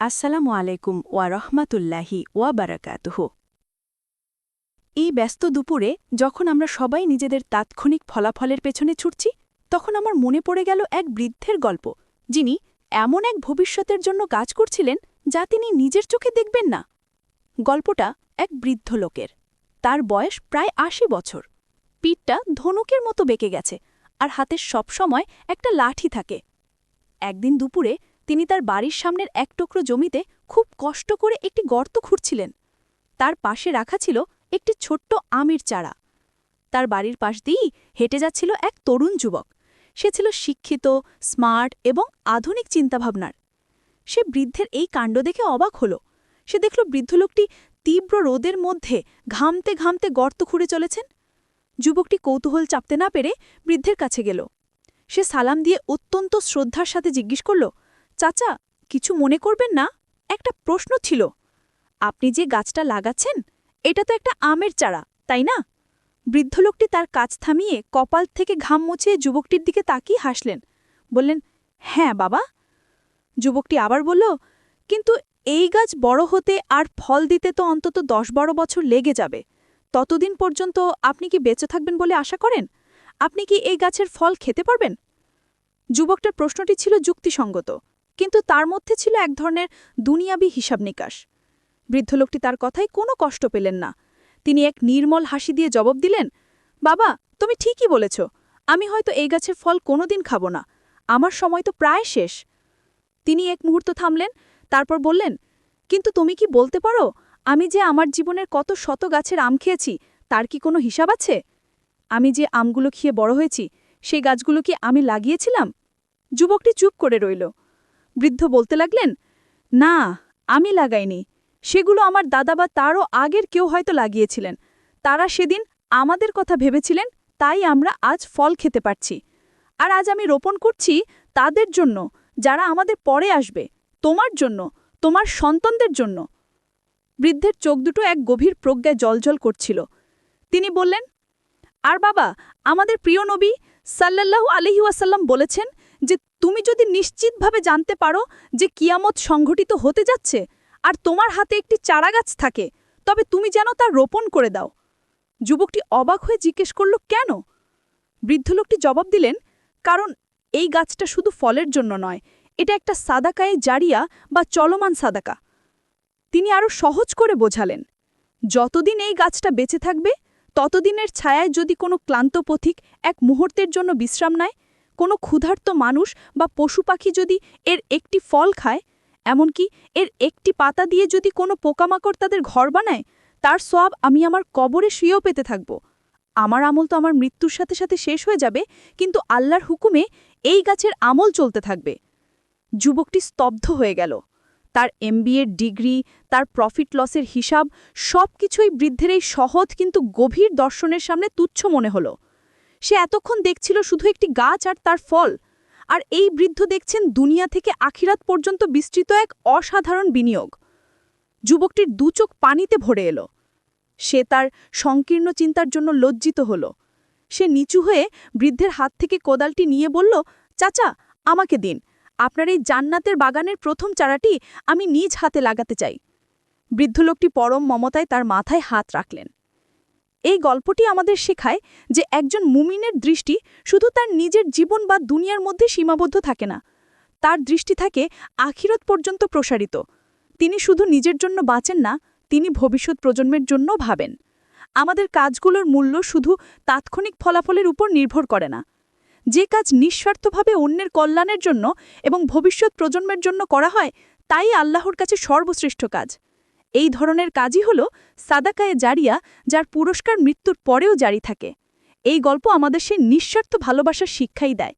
আসসালামু আলাইকুম ওয়া রহমাতুল্লাহি ওয়া বারাকাতুহ। এই ব্যস্ত দুপুরে যখন আমরা সবাই নিজেদের তাৎক্ষণিক ফলাফলের পেছনে ছুটছি, তখন আমার মনে পড়ে গেল এক বৃদ্ধের গল্প, যিনি এমন এক ভবিষ্যতের জন্য কাজ করছিলেন যা তিনি নিজের চোখে দেখবেন না। গল্পটা এক বৃদ্ধ লোকের। তার বয়স প্রায় আশি বছর। পিঠটা ধনুকের মতো বেঁকে গেছে আর হাতে সবসময় একটা লাঠি থাকে। একদিন দুপুরে তিনি তার বাড়ির সামনের এক টুকরো জমিতে খুব কষ্ট করে একটি গর্ত খুঁড়ছিলেন। তার পাশে রাখা ছিল একটি ছোট্ট আমের চারা। তার বাড়ির পাশ দিয়েই হেঁটে যাচ্ছিল এক তরুণ যুবক। সে ছিল শিক্ষিত, স্মার্ট এবং আধুনিক চিন্তাভাবনার। সে বৃদ্ধের এই কাণ্ড দেখে অবাক হল। সে দেখল বৃদ্ধ লোকটি তীব্র রোদের মধ্যে ঘামতে ঘামতে গর্ত খুঁড়ে চলেছেন। যুবকটি কৌতূহল চাপতে না পেরে বৃদ্ধের কাছে গেল। সে সালাম দিয়ে অত্যন্ত শ্রদ্ধার সাথে জিজ্ঞেস করল চাচা, কিছু মনে করবেন না? একটা প্রশ্ন ছিল। আপনি যে গাছটা লাগাচ্ছেন, এটা তো একটা আমের চারা, তাই না? বৃদ্ধ লোকটি তার কাজ থামিয়ে কপাল থেকে ঘাম মুছিয়ে যুবকটির দিকে তাকিয়ে হাসলেন। বললেন হ্যাঁ বাবা। যুবকটি আবার বলল, কিন্তু এই গাছ বড় হতে আর ফল দিতে তো অন্তত দশ বারো বছর লেগে যাবে। ততদিন পর্যন্ত আপনি কি বেঁচে থাকবেন বলে আশা করেন? আপনি কি এই গাছের ফল খেতে পারবেন? যুবকটার প্রশ্নটি ছিল যুক্তিসঙ্গত। কিন্তু তার মধ্যে ছিল এক ধরনের দুনিয়াবি হিসাব নিকাশ। বৃদ্ধ লোকটি তার কথায় কোনো কষ্ট পেলেন না। তিনি এক নির্মল হাসি দিয়ে জবাব দিলেন, বাবা, তুমি ঠিকই বলেছ। আমি হয়তো এই গাছের ফল কোনোদিন খাব না। আমার সময় তো প্রায় শেষ। তিনি এক মুহূর্ত থামলেন, তারপর বললেন, কিন্তু তুমি কি বলতে পারো? আমি যে আমার জীবনের কত শত গাছের আম খেয়েছি, তার কি কোনো হিসাব আছে? আমি যে আমগুলো খেয়ে বড় হয়েছি, সেই গাছগুলো কি আমি লাগিয়েছিলাম? যুবকটি চুপ করে রইল। বৃদ্ধ বলতে লাগলেন, না, আমি লাগাইনি। সেগুলো আমার দাদা বা তারও আগের কেউ হয়তো লাগিয়েছিলেন। তারা সেদিন আমাদের কথা ভেবেছিলেন, তাই আমরা আজ ফল খেতে পারছি। আর আজ আমি রোপণ করছি তাদের জন্য, যারা আমাদের পরে আসবে, তোমার জন্য, তোমার সন্তানদের জন্য। বৃদ্ধের চোখ দুটো এক গভীর প্রজ্ঞায় জলজল করছিল। তিনি বললেন, আর বাবা, আমাদের প্রিয় নবী সাল্লাল্লাহু আলহিউসাল্লাম বলেছেন তুমি যদি নিশ্চিতভাবে জানতে পারো যে কিয়ামত সংঘটিত হতে যাচ্ছে আর তোমার হাতে একটি চারাগাছ থাকে, তবে তুমি যেন তা রোপণ করে দাও। যুবকটি অবাক হয়ে জিজ্ঞেস করল, কেন? বৃদ্ধ লোকটি জবাব দিলেন, কারণ এই গাছটা শুধু ফলের জন্য নয়, এটা একটা সাদাকায়ে জারিয়া বা চলমান সাদাকা। তিনি আরও সহজ করে বোঝালেন, যতদিন এই গাছটা বেঁচে থাকবে, ততদিনের ছায়ায় যদি কোনো ক্লান্ত পথিক এক মুহূর্তের জন্য বিশ্রাম নেয় কোনো ক্ষুধার্ত মানুষ বা পশু পাখি যদি এর একটি ফল খায়, এমনকি এর একটি পাতা দিয়ে যদি কোনো পোকামাকড় তাদের ঘর বানায়, তার সব আমি আমার কবরে শুয়েও পেতে থাকব। আমার আমল তো আমার মৃত্যুর সাথে সাথে শেষ হয়ে যাবে, কিন্তু আল্লাহর হুকুমে এই গাছের আমল চলতে থাকবে। যুবকটি স্তব্ধ হয়ে গেল। তার এমবিএর ডিগ্রি, তার প্রফিট লসের হিসাব সব কিছুই বৃদ্ধের এই সহজ কিন্তু গভীর দর্শনের সামনে তুচ্ছ মনে হলো। সে এতক্ষণ দেখছিল শুধু একটি গাছ আর তার ফল। আর এই বৃদ্ধ দেখছেন দুনিয়া থেকে আখিরাত পর্যন্ত বিস্তৃত এক অসাধারণ বিনিয়োগ। যুবকটির দুচোখ পানিতে ভরে এলো। সে তার সংকীর্ণ চিন্তার জন্য লজ্জিত হল। সে নিচু হয়ে বৃদ্ধের হাত থেকে কোদালটি নিয়ে বলল, চাচা, আমাকে দিন। আপনার এই জান্নাতের বাগানের প্রথম চারাটি আমি নিজ হাতে লাগাতে চাই। বৃদ্ধ লোকটি পরম মমতায় তার মাথায় হাত রাখলেন। এই গল্পটি আমাদের শেখায় যে একজন মুমিনের দৃষ্টি শুধু তার নিজের জীবন বা দুনিয়ার মধ্যে সীমাবদ্ধ থাকে না। তার দৃষ্টি থাকে আখিরত পর্যন্ত প্রসারিত। তিনি শুধু নিজের জন্য বাঁচেন না, তিনি ভবিষ্যৎ প্রজন্মের জন্য ভাবেন। আমাদের কাজগুলোর মূল্য শুধু তাৎক্ষণিক ফলাফলের উপর নির্ভর করে না। যে কাজ নিঃস্বার্থভাবে অন্যের কল্যাণের জন্য এবং ভবিষ্যৎ প্রজন্মের জন্য করা হয়, তাই আল্লাহর কাছে সর্বশ্রেষ্ঠ কাজ। এই ধরনের কাজই হল সাদাকায়ে জারিয়া, যার পুরস্কার মৃত্যুর পরেও জারি থাকে। এই গল্প আমাদের সেই নিঃস্বার্থ ভালোবাসার শিক্ষাই দেয়।